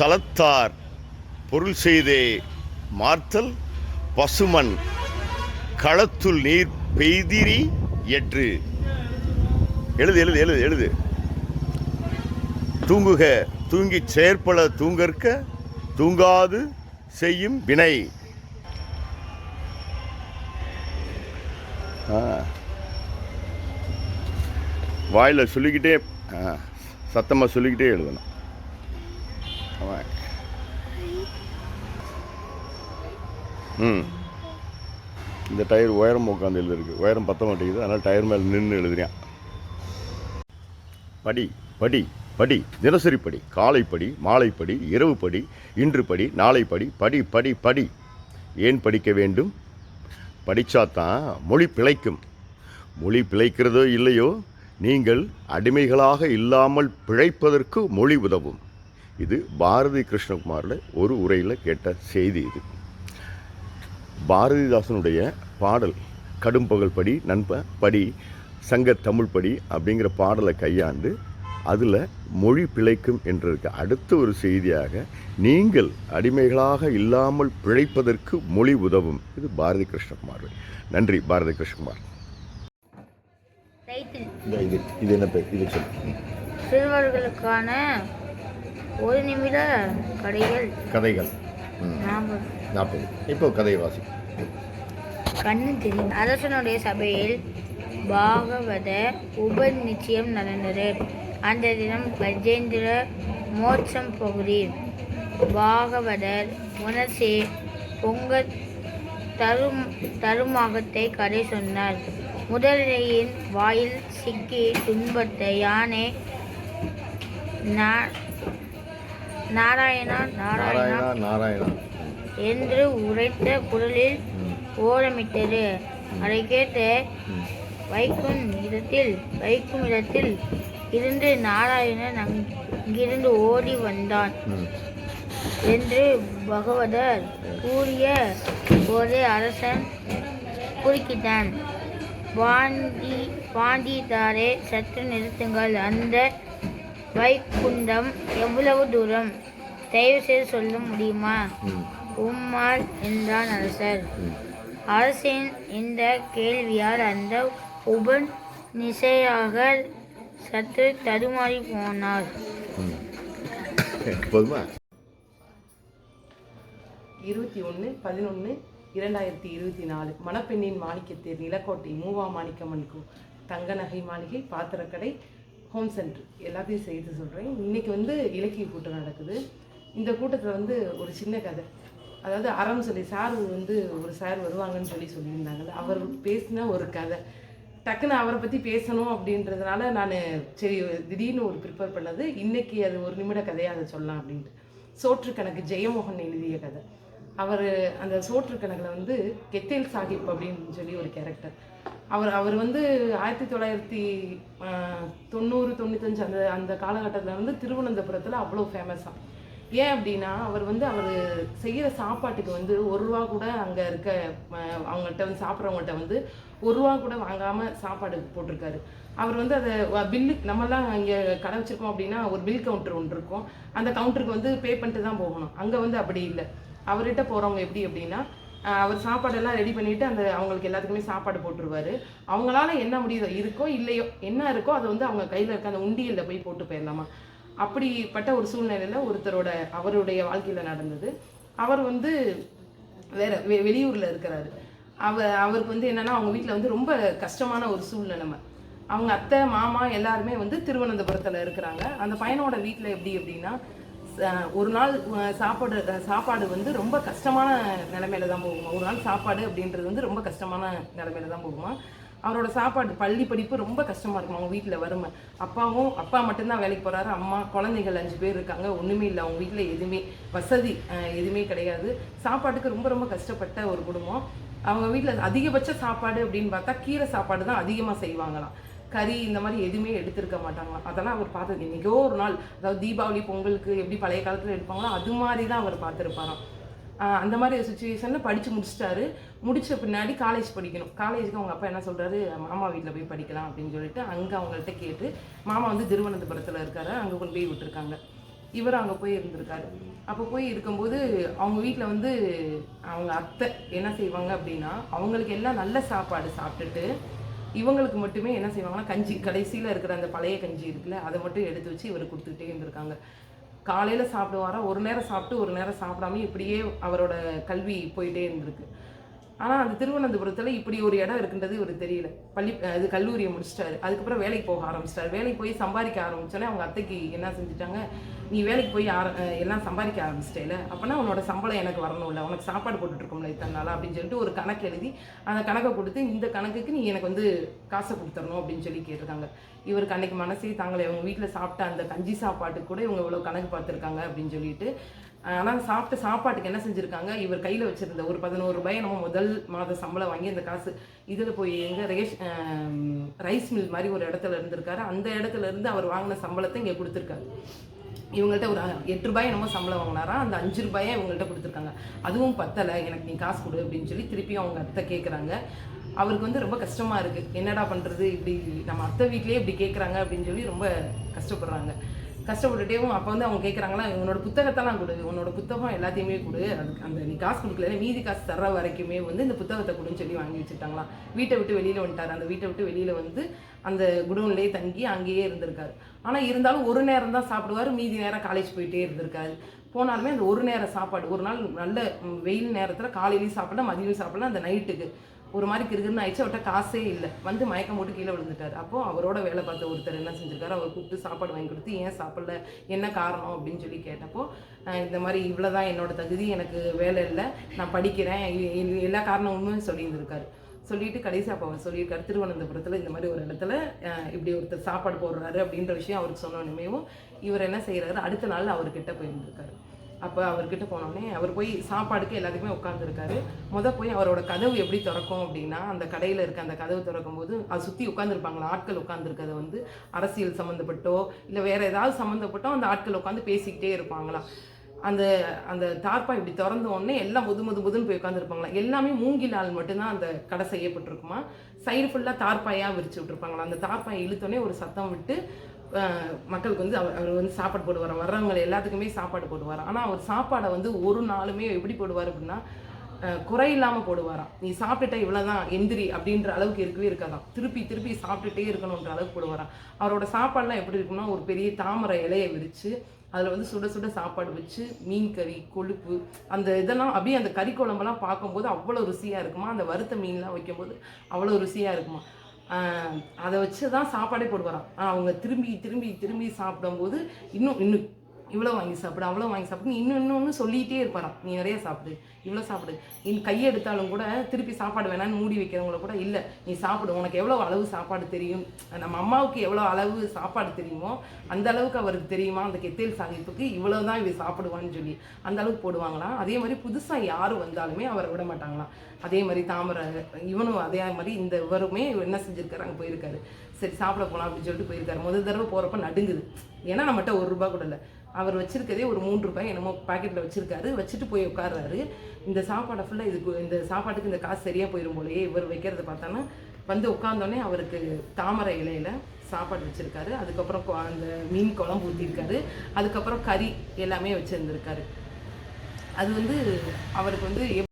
சலத்தார் பொருள் செய்தே மார்த்தல் பசுமன் களத்துள் நீர் பெய்திரி எற்று எழுது எழுது எழுது எழுது. தூங்குக தூங்கிச் செயற்பட தூங்கற்க தூங்காது செய்யும் வினை. ஆ. சொல்லிக்கிட்டே ஆ, சொல்லிக்கிட்டே எழுதணும். ஆமாம். ம் hmm. இந்த டயர் உயரம் உட்காந்து எழுதிருக்கு உயரம் பத்த மாட்டேங்குது. அதனால் டயர் மேலே நின்று எழுதுறேன் படி படி படி. தினசரி படி. காலை படி மாலை படி இரவு படி இன்று படி நாளை படி படி படி படி. ஏன் படிக்க வேண்டும்? படித்தாதான் மொழி பிழைக்கும். மொழி பிழைக்கிறதோ இல்லையோ? நீங்கள் அடிமைகளாக இல்லாமல் பிழைப்பதற்கு மொழி உதவும். இது பாரதி கிருஷ்ணகுமாரோட ஒரு உரையில் கேட்ட செய்தி இது. பாரதிதாசனுடைய பாடல் கடும்பகல் படி நண்ப படி சங்க தமிழ் படி அப்படிங்கிற பாடலை கையாண்டு அதில் மொழி பிழைக்கும் என்றதுக்கு அடுத்த ஒரு செய்தியாக நீங்கள் அடிமைகளாக இல்லாமல் பிழைப்பதற்கு மொழி உதவும். இது பாரதி கிருஷ்ணகுமார். நன்றி பாரதி கிருஷ்ணகுமார். டைட்டில். இது இது என்ன பேர்? இது சிறுவர்களுக்கான ஒரு நிமிட கடைகள். கதைகள். நாற்பது. இப்போ கதை வாசி கண்ணு தெரியும். அரசனுடைய சபையில் பாகவத உப நிச்சயம் நடந்தது. அந்த தினம் கஜேந்திர மோட்சம் பகுதி. பாகவதர் உணர்ச்சி பொங்க தரும் தருமாகத்தை கதை சொன்னார். முதலையின் வாயில் சிக்கி துன்பத்தை யானை நா- நாராயணா நாராயணா. நாராயணா நாராயணா. என்று உரைத்த குரலில் ம், ஓலமிட்டது அதை கேட்டு. வைக்கும் இடத்தில் வைக்கும் இடத்தில் இருந்து நாராயணன் அங்- அங்கிருந்து ஓடி வந்தான். என்று பகவதர் கூறிய போதே அரசன் குறுக்கிட்டான். பாண்டி பாண்டிதாரே சற்று நிறுத்துங்கள். அந்த வைகுண்டம் எவ்வளவு தூரம்? தயவு செய்து சொல்ல முடியுமா? ம், உம்மால் என்றான் அரசர். அரசின் இந்த கேள்வியால் அந்த உபன் நிசையாக சற்று தடுமாறி போனார். இருபத்தி ஒன்று பதினொன்று இரண்டாயிரத்தி இருபத்தி நாலு மணப்பெண்ணின் மாணிக்கத்தேர் நிலக்கோட்டை மூவா மாணிக்கம்மன் கோ தங்க நகை மாளிகை பாத்திரக்கடை ஹோம் சென்டர் எல்லாத்தையும் சேர்த்து சொல்கிறேன் இன்றைக்கி வந்து இலக்கிய கூட்டம் நடக்குது. இந்த கூட்டத்தில் வந்து ஒரு சின்ன கதை. அதாவது அறம் சொல்லி சார் வந்து ஒரு சார் வருவாங்கன்னு சொல்லி சொல்லியிருந்தாங்கல்ல அவர் பேசின ஒரு கதை. டக்குன்னு அவரை பற்றி பேசணும் அப்படின்றதுனால நான் சரி திடீர்னு ஒரு ப்ரிப்பேர் பண்ணது இன்றைக்கி அது ஒரு நிமிட கதையாக அதை சொல்லலாம் அப்படின்ட்டு. சோற்று கணக்கு ஜெயமோகன் எழுதிய கதை. அவர் அந்த சோற்று கணக்கில் வந்து கெத்தேல் சாஹிப் அப்படின்னு சொல்லி ஒரு கேரக்டர் அவர் அவர் வந்து ஆயிரத்தி தொள்ளாயிரத்தி தொண்ணூறு தொண்ணூத்தஞ்சு அந்த அந்த காலகட்டத்தில் வந்து திருவனந்தபுரத்தில் அவ்வளோ ஃபேமஸாக ஏன் அப்படின்னா அவர் வந்து அவர் செய்கிற சாப்பாட்டுக்கு வந்து ஒரு ரூபா கூட அங்கே இருக்க அவங்கள்ட்ட வந்து சாப்பிட்றவங்கள்ட்ட வந்து ஒரு ரூபா கூட வாங்காமல் சாப்பாடு போட்டிருக்காரு. அவர் வந்து அதை பில்லு நம்மலாம் இங்கே கடை வச்சிருக்கோம் அப்படின்னா ஒரு பில் கவுண்டர் ஒன்று இருக்கும். அந்த கவுண்டருக்கு வந்து பே பண்ணிட்டு தான் போகணும். அங்கே வந்து அப்படி இல்லை. அவர்கிட்ட போகிறவங்க எப்படி அப்படின்னா அவர் சாப்பாடெல்லாம் ரெடி பண்ணிட்டு அந்த அவங்களுக்கு எல்லாத்துக்குமே சாப்பாடு போட்டுருவாரு. அவங்களால என்ன முடியுதோ இருக்கோ இல்லையோ என்ன இருக்கோ அதை வந்து அவங்க கையில் இருக்க அந்த உண்டியலில் போய் போட்டு போயிடலாமா? அப்படிப்பட்ட ஒரு சூழ்நிலையில் ஒருத்தரோட அவருடைய வாழ்க்கையில் நடந்தது. அவர் வந்து வேற வெ வெளியூரில் இருக்கிறாரு. அவர் அவருக்கு வந்து என்னென்னா அவங்க வீட்டில் வந்து ரொம்ப கஷ்டமான ஒரு சூழ்நிலைமை அவங்க அத்தை மாமா எல்லாருமே வந்து திருவனந்தபுரத்தில் இருக்கிறாங்க. அந்த பையனோட வீட்டில் எப்படி அப்படின்னா ஒரு நாள் சாப்பாடு சாப்பாடு வந்து ரொம்ப கஷ்டமான நிலைமையில தான் போகுமா? ஒரு நாள் சாப்பாடு அப்படின்றது வந்து ரொம்ப கஷ்டமான நிலைமையில தான் போகுமா? அவரோட சாப்பாடு பள்ளி படிப்பு ரொம்ப கஷ்டமாக இருக்கும்? அவங்க வீட்டில் வறுமை. அப்பாவும் அப்பா மட்டும்தான் வேலைக்கு போகிறாரு அம்மா குழந்தைகள் அஞ்சு பேர் இருக்காங்க. ஒன்றுமே இல்லை. அவங்க வீட்டில் எதுவுமே வசதி எதுவுமே கிடையாது. சாப்பாட்டுக்கு ரொம்ப ரொம்ப கஷ்டப்பட்ட ஒரு குடும்பம். அவங்க வீட்டில் அதிகபட்ச சாப்பாடு அப்படின்னு பார்த்தா கீரை சாப்பாடு தான் அதிகமாக செய்வாங்களாம். கறி இந்த மாதிரி எதுவுமே எடுத்திருக்க மாட்டாங்களாம். அதெல்லாம் அவர் பார்த்தது என்னைக்கோ ஒரு நாள் அதாவது தீபாவளி பொங்கலுக்கு எப்படி பழைய காலத்தில் எடுப்பாங்களோ அது மாதிரி தான் அவர் பார்த்துருப்பாராம். அந்த மாதிரி சுச்சுவேஷனில் படித்து முடிச்சிட்டாரு. முடித்த பின்னாடி காலேஜ் படிக்கணும். காலேஜுக்கு அவங்க அப்பா என்ன சொல்கிறாரு மாமா வீட்டில் போய் படிக்கலாம் அப்படின்னு சொல்லிட்டு அங்கே அவங்கள்ட்ட கேட்டு மாமா வந்து திருவனந்தபுரத்தில் இருக்காரு. அங்கே கொண்டு போய் விட்டுருக்காங்க. இவர் அங்கே போய் இருந்திருக்காரு. அப்போ போய் இருக்கும்போது அவங்க வீட்டில் வந்து அவங்க அத்தை என்ன செய்வாங்க அப்படின்னா அவங்களுக்கு எல்லாம் நல்ல சாப்பாடு சாப்பிட்டுட்டு இவங்களுக்கு மட்டுமே என்ன செய்வாங்கன்னா கஞ்சி கடைசியில் இருக்கிற அந்த பழைய கஞ்சி இருக்குல்ல அதை மட்டும் எடுத்து வச்சு இவர் கொடுத்துக்கிட்டே இருந்திருக்காங்க. காலையில் சாப்பிடுவாரா? ஒரு நேரம் சாப்பிட்டு ஒரு நேரம் சாப்பிடாம இப்படியே அவரோட கல்வி போயிட்டே இருந்திருக்கு. ஆனால் அந்த திருவனந்தபுரத்தில் இப்படி ஒரு இடம் இருக்குன்றது இவருக்கு தெரியல. பள்ளி இது கல்லூரியை முடிச்சிட்டாரு. அதுக்கப்புறம் வேலைக்கு போக ஆரம்பிச்சிட்டாரு. வேலைக்கு போய் சம்பாதிக்க ஆரம்பிச்சோன்னே அவங்க அத்தைக்கு என்ன செஞ்சுட்டாங்க? நீ வேலைக்கு போய் ஆர எல்லாம் சம்பாதிக்க ஆரம்பிச்சிட்டேல. அப்போனா உன்னோட சம்பளம் எனக்கு வரணும்ல. உனக்கு சாப்பாடு போட்டுட்ருக்கோம்ல இத்தனை நாளா அப்படின்னு சொல்லிட்டு ஒரு கணக்கு எழுதி அந்த கணக்கை கொடுத்து இந்த கணக்குக்கு நீ எனக்கு வந்து காசை கொடுத்துடணும் அப்படின்னு சொல்லி கேட்டிருக்காங்க. இவருக்கு அன்னைக்கு மனசே தாங்களே அவங்க வீட்டில் சாப்பிட்ட அந்த கஞ்சி சாப்பாட்டுக்கு கூட இவங்க இவ்வளோ கணக்கு பார்த்துருக்காங்க அப்படின்னு சொல்லிட்டு ஆனால் சாப்பிட்ட சாப்பாட்டுக்கு என்ன செஞ்சுருக்காங்க? இவர் கையில் வச்சுருந்த ஒரு பதினோரு ரூபாயை நம்ம முதல் மாத சம்பளம் வாங்கி அந்த காசு இதில் போய் எங்கே ரேஷ் ரைஸ் மில் மாதிரி ஒரு இடத்துல இருந்திருக்காரு. அந்த இடத்துல இருந்து அவர் வாங்கின சம்பளத்தை இங்கே கொடுத்துருக்காரு. இவங்கள்ட்ட ஒரு எட்டு ரூபாய் என்னமோ சம்பளம் வாங்கினாரா? அந்த அஞ்சு ரூபாயை இவங்கள்ட்ட கொடுத்துருக்காங்க. அதுவும் பத்தலை. எனக்கு நீ காசு கொடு அப்படின்னு சொல்லி திருப்பி அவங்க அத்தை கேட்குறாங்க அவருக்கு வந்து ரொம்ப கஷ்டமா இருக்கு. என்னடா பண்றது? இப்படி நம்ம அத்தை வீட்லேயே இப்படி கேட்குறாங்க அப்படின்னு சொல்லி ரொம்ப கஷ்டப்படுறாங்க. கஷ்டப்பட்டுட்டேவும் அப்போ வந்து அவங்க கேட்குறாங்களா உன்னோட புத்தகத்தெல்லாம் கொடு. உன்னோட புத்தகம் எல்லாத்தையுமே கொடு. அதுக்கு அந்த நீ காசு கொடுக்கல மீதி காசு தர்ற வரைக்குமே வந்து இந்த புத்தகத்தை கொடுன்னு சொல்லி வாங்கி வச்சுட்டாங்களாம். வீட்டை விட்டு வெளியில் வந்துட்டார். அந்த வீட்டை விட்டு வெளியில் வந்து அந்த குடோன்லேயே தங்கி அங்கேயே இருந்திருக்காரு. ஆனால் இருந்தாலும் ஒரு நேரம் தான் சாப்பிடுவார். மீதி நேரம் காலேஜ் போயிட்டே இருந்திருக்காரு. போனாலுமே அந்த ஒரு நேரம் சாப்பாடு ஒரு நாள் நல்ல வெயில் நேரத்தில் காலையிலையும் சாப்பிடலாம் மதியம் சாப்பிடலாம் அந்த நைட்டுக்கு ஒரு மாதிரி கிருக்குன்னு ஆயிடுச்சு. அவர்கிட்ட காசே இல்லை. வந்து மயக்கம் போட்டு கீழே விழுந்துட்டார். அப்போ அவரோட வேலை பார்த்த ஒருத்தர் என்ன செஞ்சிருக்காரு? அவர் கூப்பிட்டு சாப்பாடு வாங்கி கொடுத்து ஏன் சாப்பிடல? என்ன காரணம்? அப்படின்னு சொல்லி கேட்டப்போ இந்த மாதிரி இவ்வளோதான் என்னோட தகுதி. எனக்கு வேலை இல்லை. நான் படிக்கிறேன். எல்லா காரணமுமே சொல்லியிருந்திருக்காரு. சொல்லிட்டு கடைசி அப்போ அவர் சொல்லியிருக்காரு திருவனந்தபுரத்தில் இந்த மாதிரி ஒரு இடத்துல இப்படி ஒருத்தர் சாப்பாடு போடுறாரு. அப்படின்ற விஷயம் அவருக்கு சொன்னோன்னுமேவும் இவர் என்ன செய்கிறாரு அடுத்த நாள் அவர்கிட்ட போயிருந்திருக்காரு. அப்போ அவர்கிட்ட போனோடனே அவர் போய் சாப்பாடுக்கு எல்லாத்துக்குமே உட்காந்துருக்காரு முத போய் அவரோட கதவு எப்படி திறக்கும் அப்படின்னா அந்த கடையில் இருக்க அந்த கதவு திறக்கும் போது அது சுற்றி உட்காந்துருப்பாங்களா ஆட்கள் உட்காந்துருக்கத வந்து அரசியல் சம்மந்தப்பட்டோ இல்லை வேற ஏதாவது சம்மந்தப்பட்டோ அந்த ஆட்கள் உட்காந்து பேசிக்கிட்டே இருப்பாங்களாம் அந்த அந்த தார்ப்பா இப்படி திறந்த உடனே எல்லாம் முது முது முதுன்னு போய் உட்காந்துருப்பாங்களா எல்லாமே மூங்கிலால் மட்டும்தான் அந்த கடை செய்யப்பட்டிருக்குமா? சைடு ஃபுல்லாக தார்ப்பாயாக விரிச்சு விட்டுருப்பாங்களா? அந்த தார்ப்பாயை இழுத்தோடனே ஒரு சத்தம் விட்டு மக்களுக்கு வந்து அவர் அவர் வந்து சாப்பாடு போடுவார்? வர்றவங்க எல்லாத்துக்குமே சாப்பாடு போடுவார்? ஆனால் அவர் சாப்பாடை வந்து ஒரு நாளுமே எப்படி போடுவார் அப்படின்னா குறை இல்லாமல் போடுவாராம். நீ சாப்பிட்டுட்ட இவ்வளோதான் எந்திரி அப்படின்ற அளவுக்கு இருக்கவே இருக்காதாம். திருப்பி திருப்பி சாப்பிட்டுட்டே இருக்கணுன்ற அளவுக்கு போடுவாராம். அவரோட சாப்பாடுலாம் எப்படி இருக்குன்னா ஒரு பெரிய தாமரை இலையை விரித்து அதில் வந்து சுட சுட சாப்பாடு வச்சு மீன் கறி கொழுப்பு அந்த இதெல்லாம் அப்படியே அந்த கறி குழம்பெல்லாம் பார்க்கும்போது அவ்வளோ ருசியாக இருக்குமா? அந்த வறுத்த மீன்லாம் வைக்கும்போது அவ்வளோ ருசியாக இருக்குமா? அதை வச்சு தான் சாப்பாடே போடுவாராம். அவங்க திரும்பி திரும்பி திரும்பி சாப்பிடும்போது இன்னும் இன்னும் இவ்வளோ வாங்கி சாப்பிடு அவ்வளோ வாங்கி சாப்பிடு இன்னும் இன்னொன்று சொல்லிகிட்டே இருப்பாராம். நீ நிறைய சாப்பிடு இவ்வளோ சாப்பிடு. நீ கையெடுத்தாலும் கூட திருப்பி சாப்பாடு வேணான்னு மூடி வைக்கிறவங்கள கூட இல்லை நீ சாப்பிடு. உனக்கு எவ்வளோ அளவு சாப்பாடு தெரியும்? நம்ம அம்மாவுக்கு எவ்வளோ அளவு சாப்பாடு தெரியுமோ அந்த அளவுக்கு அவருக்கு தெரியுமா? அந்த கெத்தேல் சாகிப்புக்கு இவ்வளோ தான் இவ சாப்பிடுவான்னு சொல்லி அந்த அளவுக்கு போடுவாங்களாம். அதே மாதிரி புதுசாக யார் வந்தாலுமே அவரை விட மாட்டாங்களாம். அதே மாதிரி தாமரை இவனும் அதே மாதிரி இந்த இவருமே என்ன செஞ்சுருக்காரு அங்கே போயிருக்காரு. சரி சாப்பிட போகலாம் அப்படின்னு சொல்லிட்டு போயிருக்காரு. முதல் தடவை போகிறப்ப நடுங்குது. ஏன்னா நம்மகிட்ட ஒரு ரூபா கூட இல்லை. அவர் வச்சிருக்கதே ஒரு மூன்று ரூபாய் என்னமோ பாக்கெட்டில் வச்சிருக்காரு. வச்சுட்டு போய் உட்கார்றாரு. இந்த சாப்பாடை ஃபுல்லாக இதுக்கு இந்த சாப்பாட்டுக்கு இந்த காசு சரியாக போயிடும் போலயே இவர் வைக்கிறத பார்த்தோன்னா வந்து உட்காந்தோடனே அவருக்கு தாமரை இலையில சாப்பாடு வச்சுருக்காரு. அதுக்கப்புறம் அந்த மீன் குழம்பு ஊற்றிருக்காரு அதுக்கப்புறம் கறி எல்லாமே வச்சுருந்துருக்காரு. அது வந்து அவருக்கு வந்து